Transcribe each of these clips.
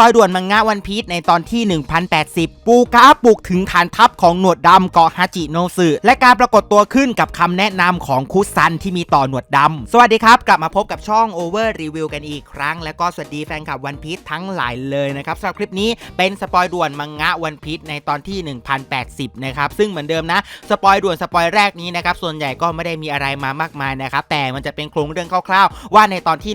ปอยด่วนมังงะวันพีชในตอนที่ 1080 ปูกราฟบุกถึงฐานทัพของหนวดดำเกาะฮาจิโนสึและการปรากฏตัวขึ้นกับคำแนะนำของคุซันที่มีต่อหนวดดำ สวัสดีครับ กลับมาพบกับช่อง Over Review กันอีกครั้ง แล้วก็สวัสดีแฟนคลับวันพีชทั้งหลายเลยนะครับสำหรับคลิปนี้เป็นสปอยด่วนมังงะวันพีชในตอนที่ 1080 นะครับ ซึ่งเหมือนเดิมนะสปอยด่วนสปอยแรกนี้นะครับส่วนใหญ่ก็ไม่ได้มีอะไรมามากมายนะครับแต่มันจะเป็นโครงเรื่องคร่าวๆว่าในตอนที่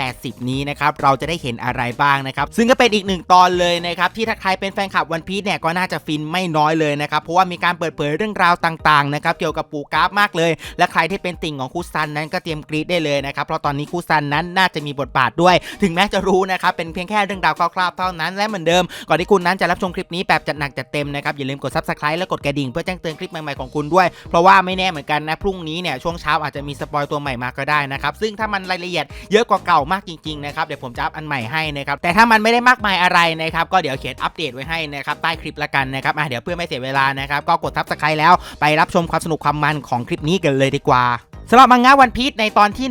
1080 นี้นะครับเราจะได้เห็นอะไรบ้างนะครับซึ่งก็เป็นอีกหนึ่งตอนเลยนะครับที่ถ้าใครเป็นแฟนคลับวันพี e เนี่ยก็น่าจะฟินไม่น้อยเลยนะครับเพราะว่ามีการเปิดเผยเรื่องราวต่างๆนะครับเกี่ยวกับปูกราฟมากเลย และใครที่เป็นติ่งของคูซันนั้นก็เตรียมกรี๊ดได้เลยนะครับเพราะตอนนี้คูซันนั้นน่าจะมีบทบาทด้วย ถึงแม้จะรู้นะครับเป็นเพียงแค่เรื่องราวคร่าวๆเท่านั้นและเหมือนเดิม ก่อนที่คุณนั้นจะรับชมคลิปนี้แบบจัดหนักจัดเต็มนะครับอย่าลืมกด subscribe และกดกระดิ่งเพื่อแจ้งเตือนคลิปใหม่ๆของคุณด้วย เพราะว่าไม่แน่เหมือนกันนะพรุ่งนี้เนี่ยช่วงเช้าอาจจะมีสปอยตัวใหม่มาก็ได้นะครับซึ่งถ้ามันรายละเอียดเยอะกว่าเก่ามากจริงๆนะครับเดี๋ยวผมจะอัพอันใหม่ให้นะครับแต่ถ้ามันไม่ได้มากมายอะไรนะครับก็เดี๋ยวเขียนอัปเดตไว้ให้นะครับใต้คลิปละกันนะครับอะเดี๋ยวเพื่อไม่เสียเวลานะครับก็กดทับสไครต์แล้วไปรับชมความสนุกความมันของคลิปนี้กันเลยดีกว่า สำหรับมังงะวันพีชในตอนที่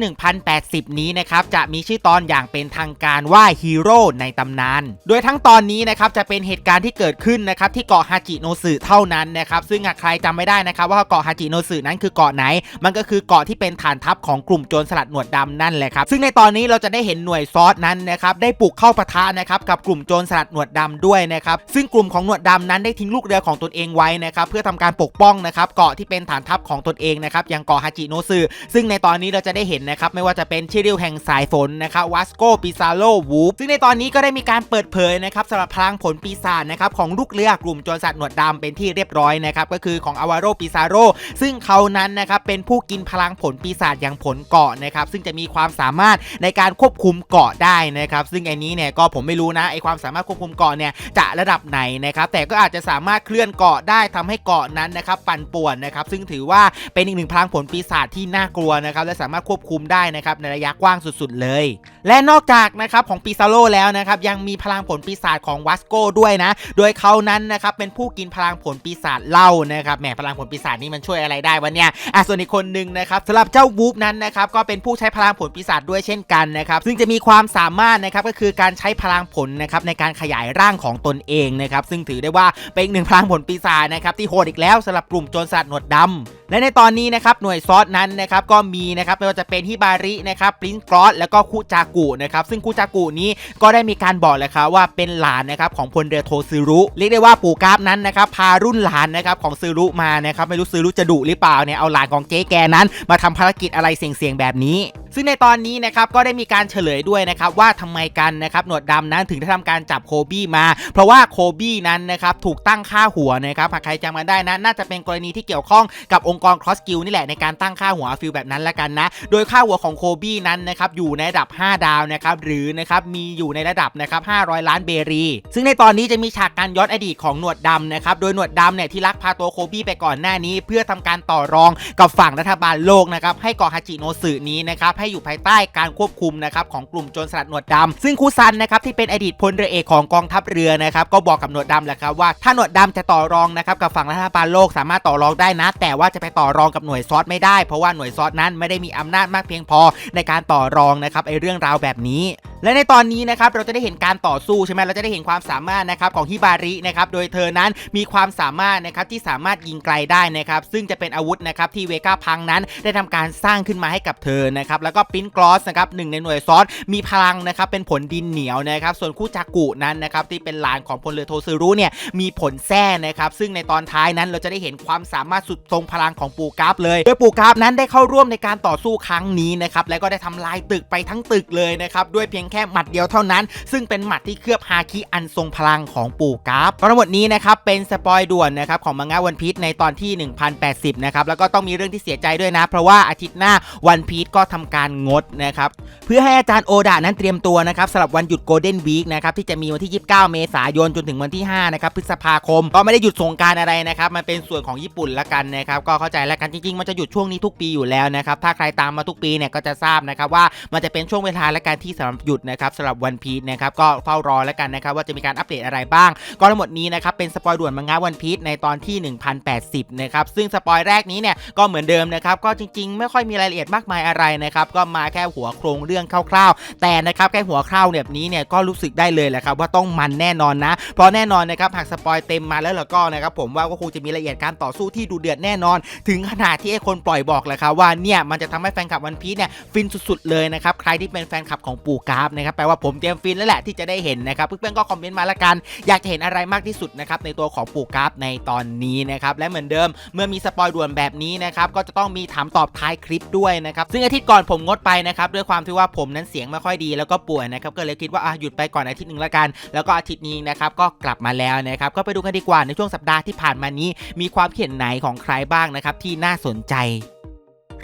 1080 นี้นะครับจะมีชื่อตอนอย่างเป็นทางการว่าฮีโร่ในตำนาน โดยทั้งตอนนี้นะครับจะเป็นเหตุการณ์ที่เกิดขึ้นนะครับที่เกาะฮาจิโนสึเท่านั้นนะครับซึ่งหากใครจำไม่ได้นะครับว่าเกาะฮาจิโนสึนั้นคือเกาะไหน มันก็คือเกาะที่เป็นฐานทัพของกลุ่มโจรสลัดหนวดดำนั่นแหละครับซึ่งในตอนนี้เราจะได้เห็นหน่วยซอสนั้นนะครับได้ปลุกเข้าปะทะนะครับกับกลุ่มโจรสลัดหนวดดำด้วยนะครับซึ่งกลุ่มของหนวดดำนั้นได้ทิ้งลูกเรือของตนเองไว้นะครับเพื่อทำการปกป้องนะครับเกาะที่เป็นฐานทัพของตนเองนะครับอย่างเกาะฮาจิโนสึซึ่งในตอนนี้เราจะได้เห็นนะครับไม่ว่าจะเป็นชิริวแห่งสายฝนนะครับวัสโกปิซาโลวูฟซึ่งในตอนนี้ก็ได้มีการเปิดเผยนะครับสำหรับพลังผลปีศาจนะครับของลูกเรือกลุ่มโจรสลัดหนวดดำเป็นที่เรียบร้อยนะครับก็คือของอวาโรปิซาโรซึ่งเขานั้นนะครับเป็นผู้กินพลังผลปีศาจอย่างผลเกาะนะครับซึ่งจะมีความสามารถในการควบคุมเกาะได้นะครับซึ่งไอันนี้เนี่ยก็ผมไม่รู้นะไอความสามารถควบคุมเกาะเนี่ยจะระดับไหนนะครับแต่ก็อาจจะสามารถเคลื่อนเกาะได้ทำให้เกาะนั้นนะครับปั่นป่วนนะครับซึ่งถือว่าเป็นอีกหนึ่งพลังผลปีศาจที่น่ากลัวนะครับและสามารถควบคุมได้นะครับในระยะกว้างสุดๆเลย และนอกจากนะครับของปีซาโลแล้วนะครับยังมีพลังผลปีศาจของวัสโกด้วยนะ โดยเขานั้นนะครับเป็นผู้กินพลังผลปีศาจเหล้านะครับแหมพลังผลปีศาจนี่มันช่วยอะไรได้วะเนี่ยอะส่วนอีกคนหนึ่งนะครับสำหรับเจ้าวูฟนั้นนะครับก็เป็นผู้ใช้พลังผลปีศาจด้วยเช่นกันนะครับซึ่งจะมีความสามารถนะครับก็คือการใช้พลังผลนะครับในการขยายร่างของตนเองนะครับซึ่งถือได้ว่าเป็นหนึ่งพลังผลปีศาจนะครับที่โหดอีกแล้วสำหรับกลุ่มโจรสลัดหนวดดำและในตอนนี้นะครับหน่วยซอสนั้นนะครับก็มีนะครับไม่ว่าจะเป็นฮิบารินะครับปรินกรอสแล้วก็คุจากุนะครับซึ่งคุจากุนี้ก็ได้มีการบอกเลยครับว่าเป็นหลานนะครับของพลเรือโทซึรุเรียกได้ว่าปู่กราฟนั้นนะครับพารุ่นหลานนะครับของซึรุมานะครับไม่รู้ซึรุจะดุหรือเปล่าเนี่ยเอาหลานของเจ๊แกนั้น มาทำภารกิจอะไรเสี่ยงๆแบบนี้ ซึ่งในตอนนี้นะครับก็ได้มีการเฉลยด้วยนะครับว่าทำไมกันนะครับหนวดดำนั้นถึงได้ทำการจับโคบี้มา เพราะว่าโคบี้นั้นนะครับถูกตั้งค่าหัวนะครับหากใครจำกันได้นะน่าจะเป็นกรณีที่เกี่ยวข้องกับองค์กรครอสกิลนี่แหละในการตั้งค่าหัวฟิลแบบนั้นละกันนะ โดยค่าหัวของโคบี้นั้นนะครับอยู่ในระดับ 5 ดาวนะครับหรือนะครับมีอยู่ในระดับนะครับ500 ล้านเบรี ซึ่งในตอนนี้จะมีฉากการย้อนอดีตของหนวดดำนะครับโดยหนวดดำเนี่ยที่ลักพาตัวโคบี้ไปก่อนหน้านี้ เพื่อทำการต่อรองกับฝั่งรัฐบาลโลกนะครับให้กาะฮาจิโนสึนี้นะครับใให้อยู่ภายใต้การควบคุมนะครับของกลุ่มโจรสลัดหนวดดำซึ่งคูซันนะครับที่เป็นอดีตพลเรือเอกของกองทัพเรือนะครับก็บอกกับหนวดดำแหละครับว่าถ้าหนวดดำจะต่อรองนะครับกับฝั่งรัฐบาลโลกสามารถต่อรองได้นะ แต่ว่าจะไปต่อรองกับหน่วยซอสไม่ได้ เพราะว่าหน่วยซอสนั้นไม่ได้มีอำนาจมากเพียงพอในการต่อรองนะครับไอเรื่องราวแบบนี้ และในตอนนี้นะครับเราจะได้เห็นการต่อสู้ใช่ไหมเราจะได้เห็นความสามารถนะครับของฮิบารินะครับโดยเธอนั้นมีความสามารถนะครับที่สามารถยิงไกลได้นะครับซึ่งจะเป็นอาวุธนะครับที่เวก้าพังนั้นได้ทำการสร้างขึ้นมาให้กับเธอนะครับแล้วก็ปิ้นกรอสนะครับหนึ่งในหน่วยซอสมีพลังนะครับเป็นผลดินเหนียวนะครับส่วนคู่จากุนั้นนะครับที่เป็นหลานของพลเรือโทซึรุเนี่ยมีผลแท้นะครับซึ่งในตอนท้ายนั้นเราจะได้เห็นความสามารถสุดทรงพลังของปูกราฟเลยโดยปูกราฟนั้นได้เข้าร่วมในการต่อสู้ครั้งนี้นะครับแล้วก็ได้ทำลายตึกไปทั้งตึกเลยนะครับด้วยเพียงแค่หมัดเดียวเท่านั้น ซึ่งเป็นหมัดที่เคลือบฮาคิอันทรงพลังของปูกราฟทั้งหมดนี้นะครับเป็นสปอยด่วนนะครับของมังงะวันพีชในตอนที่ 1080นะครับแล้วก็ต้องมีเรื่องที่เสียใจด้วยนะ เพราะว่าอาทิตย์หน้าวันพีชก็ทำการงดนะครับเพื่อให้อาจารย์โอดานั้นเตรียมตัวนะครับสำหรับวันหยุดโกลเด้นวีคนะครับที่จะมีวันที่ 29 เมษายนจนถึงวันที่ 5 นะครับพฤษภาคม ก็ไม่ได้หยุดสงการอะไรนะครับมันเป็นส่วนของญี่ปุ่นละกันนะครับก็เข้าใจแล้วกันจริงๆ มันจะหยุดช่วงนี้ทุกปีอยู่แล้วนะครับถ้าใครตามมาทุกปีเนี่ยก็จะทราบนะครับว่ามันจะเป็นช่วงเวลาและการที่สำหรับหยุดนะครับสำหรับวันพีชนะครับก็เฝ้ารอแล้วกันนะครับว่าจะมีการอัปเดตอะไรบ้าง ก็ทั้งหมดนี้นะครับเป็นสปอยด่วนมังงะวันพีชในตอนที่ 1080นะครับซึ่งสปอยแรกนี้เนี่ยก็เหมือนเดิมนะครับก็จริงๆ ไม่ค่อยมีรายละเอียดมากมายอะไรนะครับก็มาแค่หัวโครงเรื่องคร่าวๆ แต่นะครับแค่หัวคร่าวแบบนี้เนี่ยก็รู้สึกได้เลยแหละครับว่าต้องมันแน่นอนนะเพราะแน่นอนนะครับหากสปอยเต็มมาแล้วแล้วก็นะครับผมว่าก็คงจะมีรายละเอียดการต่อสู้ที่ดูเดือดแน่นอน ถึงขนาดที่ไอ้คนปล่อยบอกเลยครับว่าเนี่ยมันจะทำให้แฟนคลับวันพีซเนี่ยฟินสุดๆเลยนะครับใครที่เป็นแฟนคลับของปู่กราฟนะครับแปลว่าผมเตรียมฟินแล้วแหละที่จะได้เห็นนะครับเพื่อนๆก็คอมเมนต์มาละกันอยากจะเห็นอะไรมากที่สุดนะครับในตัวของปู่กราฟในตอนนี้นะครับและเหมือนเดิมเมื่อมีสปอยด่วนแบบนี้นะครับก็จะต้องมีถามตอบท้ายคลิปด้วยนะครับซึ่งอาทิตย์ก่อนผมงดไปนะครับด้วยความที่ว่าผมนั้นเสียงไม่ค่อยดีแล้วก็ป่วยนะครับก็เลยคิดว่าอะหยุดไปก่อนอาทิตย์หนึ่งละกัน แล้วก็อาทิตย์นี้นะครับก็กลับมาแล้วนะครับก็ไปดูกันดีกว่าในช่วงสัปดาห์ที่ผ่านมานี้ มีความคิดเห็นไหนของใครบ้างนะครับที่น่าสนใจ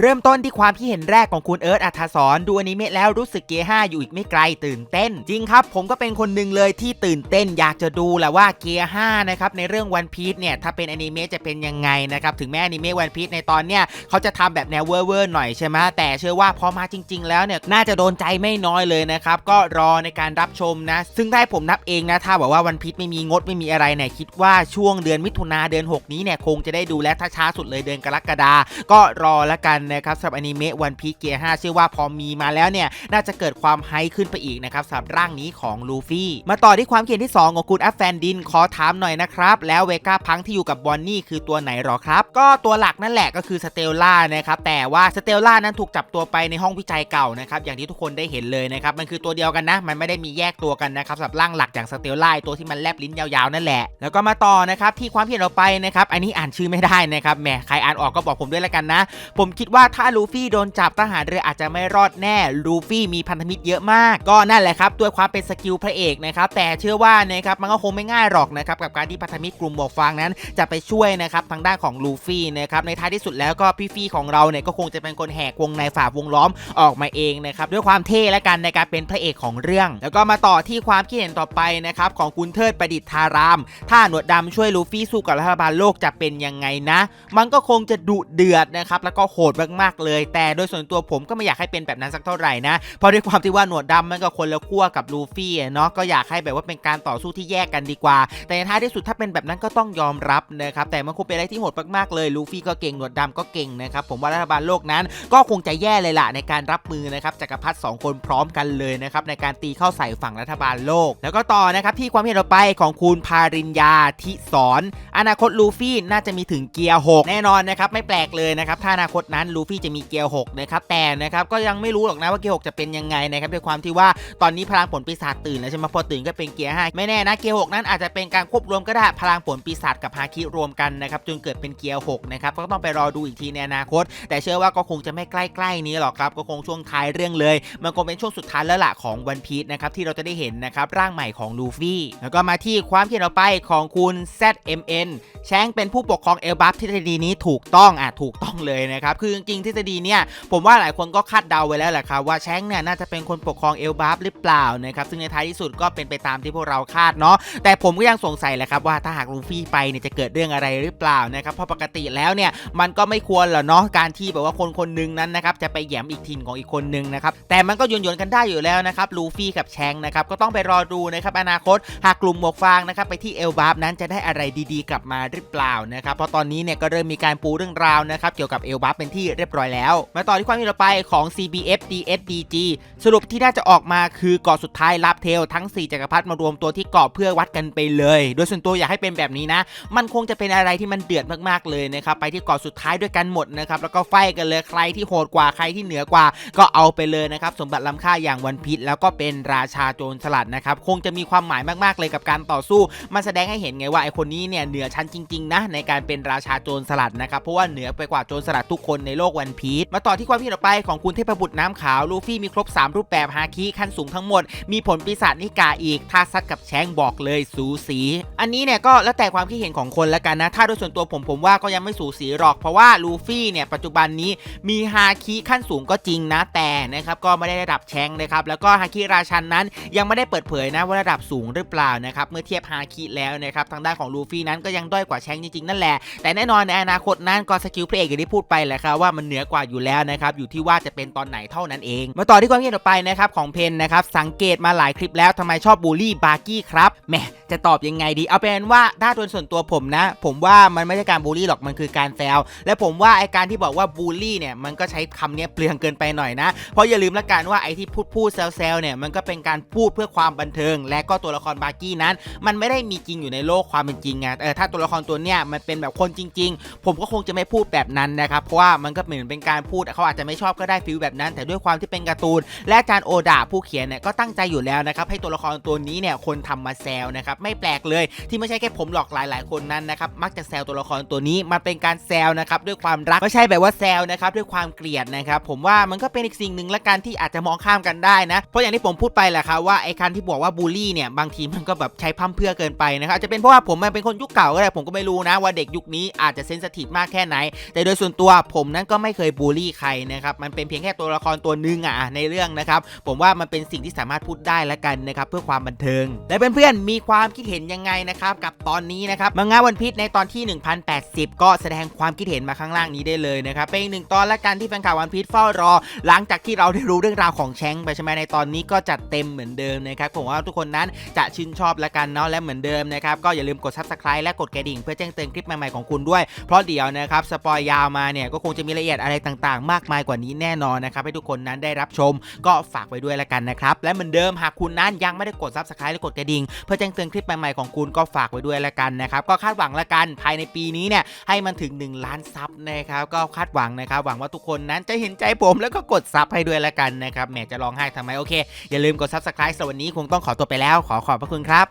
เริ่มต้นที่ความคิดเห็นแรกของคุณเอิร์ธอัธสรดูอนิเมะแล้วรู้สึกเกียร์5อยู่อีกไม่ไกลตื่นเต้น จริงครับ ผมก็เป็นคนหนึ่งเลยที่ตื่นเต้นอยากจะดูแหละว่าเกียร์5นะครับในเรื่องวันพี e เนี่ยถ้าเป็นอนิเมะจะเป็นยังไงนะครับถึงแม้อนิเมะวันพี e ในตอนเนี้ยเขาจะทำแบบแนวเวอร์เวอร์หน่อยใช่ไหมแต่เชื่อว่าพอมาจริง ๆ แล้วเนี่ยน่าจะโดนใจไม่น้อยเลยนะครับก็รอในการรับชมนะ ซึ่งถ้าผมนับเองนะถ้าบอกว่าวันพี e ไม่มีงดไม่มีอะไรเนี่ยคิดว่าช่วงเดือนมิถุนาเดือน 6 นี้เนี่ยคงจะได้ดูและถ้าช้าสุดเลยเดือนกรกฎาก็รอละกันนะครับสำหรับอนิเมะวันพีเกียร์5เชื่อว่าพอมีมาแล้วเนี่ย น่าจะเกิดความไฮขึ้นไปอีกนะครับสำหรับร่างนี้ของลูฟี่ มาต่อที่ความเขียนที่ 2 ของคุณแอฟแฟนดินขอถามหน่อยนะครับ แล้วเวก้าพังที่อยู่กับบอนนี่คือตัวไหนหรอครับ ก็ตัวหลักนั่นแหละก็คือสเตลล่านะครับแต่ว่าสเตลล่านั้นถูกจับตัวไปในห้องวิจัยเก่านะครับอย่างที่ทุกคนได้เห็นเลยนะครับมันคือตัวเดียวกันนะ มันไม่ได้มีแยกตัวกันนะครับสำหรับร่างหลักอย่างสเตลล่าตัวที่มันแลบลิ้นยาวๆนั่นแหละแล้วก็มาต่อนะครับที่ความเขียนเราไปนะครับอันนี้อ่านชื่อไม่ได้นะครับแหมใครอ่านออกก็บอกผมด้วยแล้วกันนะ ผมคิดว่าาถ้าลูฟี่โดนจับทหารเรืออาจจะไม่รอดแน่ ลูฟี่มีพันธมิตรเยอะมาก ก็นั่นแหละครับด้วยความเป็นสกิลพระเอกนะครับ แต่เชื่อว่านะครับมันก็คงไม่ง่ายหรอกนะครับกับการที่พันธมิตรกลุ่มหมวกฟางนั้น จะไปช่วยนะครับทางด้านของลูฟี่นะครับในท้ายที่สุดแล้วก็พี่ฟี่ของเราเนี่ยก็คงจะเป็นคนแหกวงในฝ่าวงล้อมออกมาเองนะครับด้วยความเท่และกันในการเป็นพระเอกของเรื่อง แล้วก็มาต่อที่ความคิดเห็นต่อไปนะครับของคุณเทิดประดิษฐาราม ถ้าหนวดดำช่วยลูฟี่สู้กับรัฐบาลโลกจะเป็นยังไงนะ มันก็คงจะดุเดือดนะครับแล้วก็โหดมากๆเลย แต่โดยส่วนตัวผมก็ไม่อยากให้เป็นแบบนั้นสักเท่าไหร่นะ เพราะด้วยความที่ว่าหนวดดำมันก็คนละขั้วกับลูฟี่เนาะก็อยากให้แบบว่าเป็นการต่อสู้ที่แยกกันดีกว่า แต่ในท้ายที่สุดถ้าเป็นแบบนั้นก็ต้องยอมรับนะครับแต่มันคงเป็นอะไรที่โหดมากๆเลยลูฟี่ก็เก่งหนวดดำก็เก่งนะครับผมว่ารัฐบาลโลกนั้น ก็คงจะแย่เลยล่ะในการรับมือนะครับจักรพรรดิสองคนพร้อมกันเลยนะครับในการตีเข้าใส่ฝั่งรัฐบาลโลก แล้วก็ต่อนะครับที่ความเห็นเราไปของคุณพาริญญาทิสอนอนาคตลูฟี่น่าจะมีถึงเกียร์6แน่นอนนะครับไม่แปลกเลยนะครับถ้าอนาคตนั้นลูฟี่จะมีเกียร์6นะครับแต่นะครับก็ยังไม่รู้หรอกนะว่าเกียร์6จะเป็นยังไงนะครับด้วยความที่ว่าตอนนี้พลังผลปีศาจตื่นแล้วใช่ไหมพอตื่นก็เป็นเกียร์5ไม่แน่นะเกียร์6นั้นอาจจะเป็นการควบรวมก็ได้พลังผลปีศาจกับฮาคิรวมกันนะครับจนเกิดเป็นเกียร์6นะครับก็ต้องไปรอดูอีกทีในอนาคต แต่เชื่อว่าก็คงจะไม่ใกล้ๆนี้หรอกครับก็คงช่วงท้ายเรื่องเลย มันคงเป็นช่วงสุดท้ายแล้วล่ะของวันพีชนะครับที่เราจะได้เห็นนะครับร่างใหม่ของลูฟี่แล้วก็มาที่ความคิดเห็นต่อไปของคุณ ZMN แชงเป็นผู้ปกครองเอลบัฟทฤษฎีนี้ถูกต้องอะถูกต้องเลยนะครับคือจริงๆทฤษฎีเนี่ยผมว่าหลายคนก็คาดเดาไว้แล้วแหละครับว่าแชงเนี่ยน่าจะเป็นคนปกครองเอลบัฟหรือเปล่านะครับซึ่งในท้ายที่สุดก็เป็นไปตามที่พวกเราคาดเนาะแต่ผมก็ยังสงสัยแหละครับว่าถ้าหากลูฟี่ไปเนี่ยจะเกิดเรื่องอะไรหรือเปล่านะครับเพราะปกติแล้วเนี่ยมันก็ไม่ควรหรอเนาะการที่แบบว่าคนคนหนึงนั้นนะครับจะไปแหยมอีกถิ่นของอีกคนหนึงนะครับแต่มันก็โยนกันได้อยู่แล้วนะครับลูฟี่กับแชงนะครับก็ต้องไปรอดูนะครับอนาคตหากกลุ่มหมวกฟางนะครับไปที่เอลบาฟนั้นจะได้อะไรดีๆ กลับมาหรือเปล่านะครับเพราะตอนนี้เนี่ยก็เริ่มมีการปูเรื่องราวนะครับเกี่ยวกับเอลบาฟเป็นที่เรียบร้อยแล้ว มาต่อที่ความคิดต่อไปของ CBF DSDG สรุปที่น่าจะออกมาคือเกาะสุดท้ายรับเทลทั้ง 4จักรพรรดิมารวมตัวที่เกาะเพื่อวัดกันไปเลย โดยส่วนตัวอยากให้เป็นแบบนี้นะ มันคงจะเป็นอะไรที่มันเดือดมากๆเลยนะครับไปที่เกาะสุดท้ายด้วยกันหมดนะครับแล้วก็ไฟกันเลยใครที่โหดกว่าใครที่เหนือกว่า ก็เอาไปเลยนะครับสมบัติล้ำค่าอย่างวันพิษแล้วก็เป็นราชาโจรสลัดนะครับคงจะมีความหมายมากๆเลยกับการต่อสู้มันแสดงให้เห็นไงว่าไอคนนี้เนี่ยเหนือชั้นจริงๆนะในการเป็นราชาโจรสลัดนะครับเพราะว่าเหนือไปกว่าโจรสลัดทุกคนในโลกวันพีชมาต่อที่ความคิดต่อไปของคุณเทพบุตรน้ำขาวลูฟี่มีครบ 3 รูปแบบฮาคิขั้นสูงทั้งหมด มีผลปีศาจนิกาอีก ถ้าซัดกับแชงบอกเลยสูสี อันนี้เนี่ยก็แล้วแต่ความคิดเห็นของคนล้วกันนะ ถ้าโดยส่วนตัวผมผมว่าก็ยังไม่สูสีหรอกเพราะว่าลูฟี่เนี่ยปัจจุบันนี้มีฮาคิขั้นสูงก็จริงนะแต่นะครับก็ไม่ได้ระดับแชงนะครับแล้วก็ฮาคิราชันนั้นยังไม่ได้เปิดเผยนะว่าระดับสูงหรือเปล่านะครับเมื่อเทียบฮาคิแล้วนะครับทางด้านของลูฟี่นั้นก็ยังด้อยกว่าแชงจริงๆนั่นแหละแต่แน่นอนในอนาคตนั้นก็สกิลพระเอกอย่างที่พูดไปแหละครับว่าว่ามันเหนือกว่าอยู่แล้วนะครับอยู่ที่ว่าจะเป็นตอนไหนเท่านั้นเอง มาต่อที่ความคิดเห็นต่อไปนะครับของเพนนะครับสังเกตมาหลายคลิปแล้วทำไมชอบบูลลี่บาร์กี้ครับแหมจะตอบยังไงดี เอาเป็นว่าถ้าโดยส่วนตัวผมนะ ผมว่ามันไม่ใช่การบูลลี่หรอกมันคือการแซวและผมว่าไอการที่บอกว่าบูลลี่เนี่ยมันก็ใช้คำเนี้ยเปลืองเกินไปหน่อยนะ เพราะอย่าลืมละกันว่าไอที่พูดพูดแซวๆเนี่ยมันก็เป็นการพูดเพื่อความบันเทิง และก็ตัวละครบาร์กี้นั้น มันไม่ได้มีจริงอยู่ในโลกความเป็นจริงไงเออถ้าตัวละครตัวเนี้ยมันเป็นแบบคนจริง ๆ ผมก็คงจะไม่พูดแบบนั้นนะครับเพราะว่ามันก็เหมือนเป็นการพูดเขาอาจจะไม่ชอบก็ได้ฟิลแบบนั้น แต่ด้วยความที่เป็นการ์ตูน และอาจารย์โอดาผู้เขียนเนี่ยก็ตั้งใจอยู่แล้วนะครับให้ตัวละครตัวนี้เนี่ยคนทำมาแซวนะครับไม่แปลกเลยที่ไม่ใช่แค่ผมหรอกหลาย ๆ คนนั้นนะครับมักจะแซวตัวละครตัวนี้มันเป็นการแซวนะครับด้วยความรักไม่ใช่แบบว่าแซวนะครับด้วยความเกลียดนะครับผมว่ามันก็เป็นอีกสิ่งหนึ่งละกันที่อาจจะมองข้ามกันได้นะเพราะอย่างที่ผมพูดไปแหละครับว่าไอ้การที่บอกว่าบูลลี่เนี่ยบางทีมันก็แบบใช้พร่ำเพื่อเกินไปนะครับจะเป็นเพราะว่าผมมันเป็นคนยุคเก่าก็ได้ผมก็ไม่รู้นะว่าเด็กยุคนี้อาจจะเซนสทีฟมากแค่ไหน แต่โดยส่วนตัวผมนั้นก็ไม่เคยบูลลี่ใครนะครับมันเป็นเพียงแค่ตัวละครตัวหนึ่งอะในเรื่องนะครับผมว่ามันเป็นสิ่งที่สามารถพูดได้ละกันนะครับเพื่อความบันเทิง และเพื่อนๆมีความคิดเห็นยังไงนะครับกับตอนนี้นะครับมังงะวันพีชในตอนที่ 1080 ก็แสดงความคิดเห็นมาข้างล่างนี้ได้เลยนะครับเป็นอีกหนึ่งตอนละกันที่แฟนข่าววันพีชเฝ้ารอ หลังจากที่เราได้รู้เรื่องราวของแชงไปใช่ไหมในตอนนี้ก็จัดเต็มเหมือนเดิมนะครับผมว่าทุกคนนั้นจะชื่นชอบละกันเนาะและเหมือนเดิมนะครับก็อย่าลืมกด subscribe และกดกระดิ่งเพื่อแจ้งเตือนคลิปใหม่ๆของคุณด้วยเพราะเดี๋ยวนะครับสปอยยาวมาเนี่ยก็คงจะมีรายละเอียดอะไรต่างๆ มากมายกว่านี้แน่นอนนะครับให้ทุกคนนั้นได้รับชม ก็ฝากไว้ด้วยละกันนะครับและเหมือนเดิมหากคุณนั้นยังไม่ได้กด subscribe และกดกระดิ่งเพื่อแจ้งเตือนคลิปใหม่ๆของคุณก็ฝากไว้ด้วยละกันนะครับก็คาดหวังละกันภายในปีนี้เนี่ยให้มันถึง 1 ล้านซับนะครับก็คาดหวังนะครับหวังว่าทุกคนนั้นจะเห็นใจผมแล้วก็กดซับให้ด้วยละกันนะครับแหมจะร้องไห้ทำไมโอเคอย่าลืมกด subscribe สำหรับวันนี้คงต้องขอตัวไปแล้วขอขอบพระคุณครับ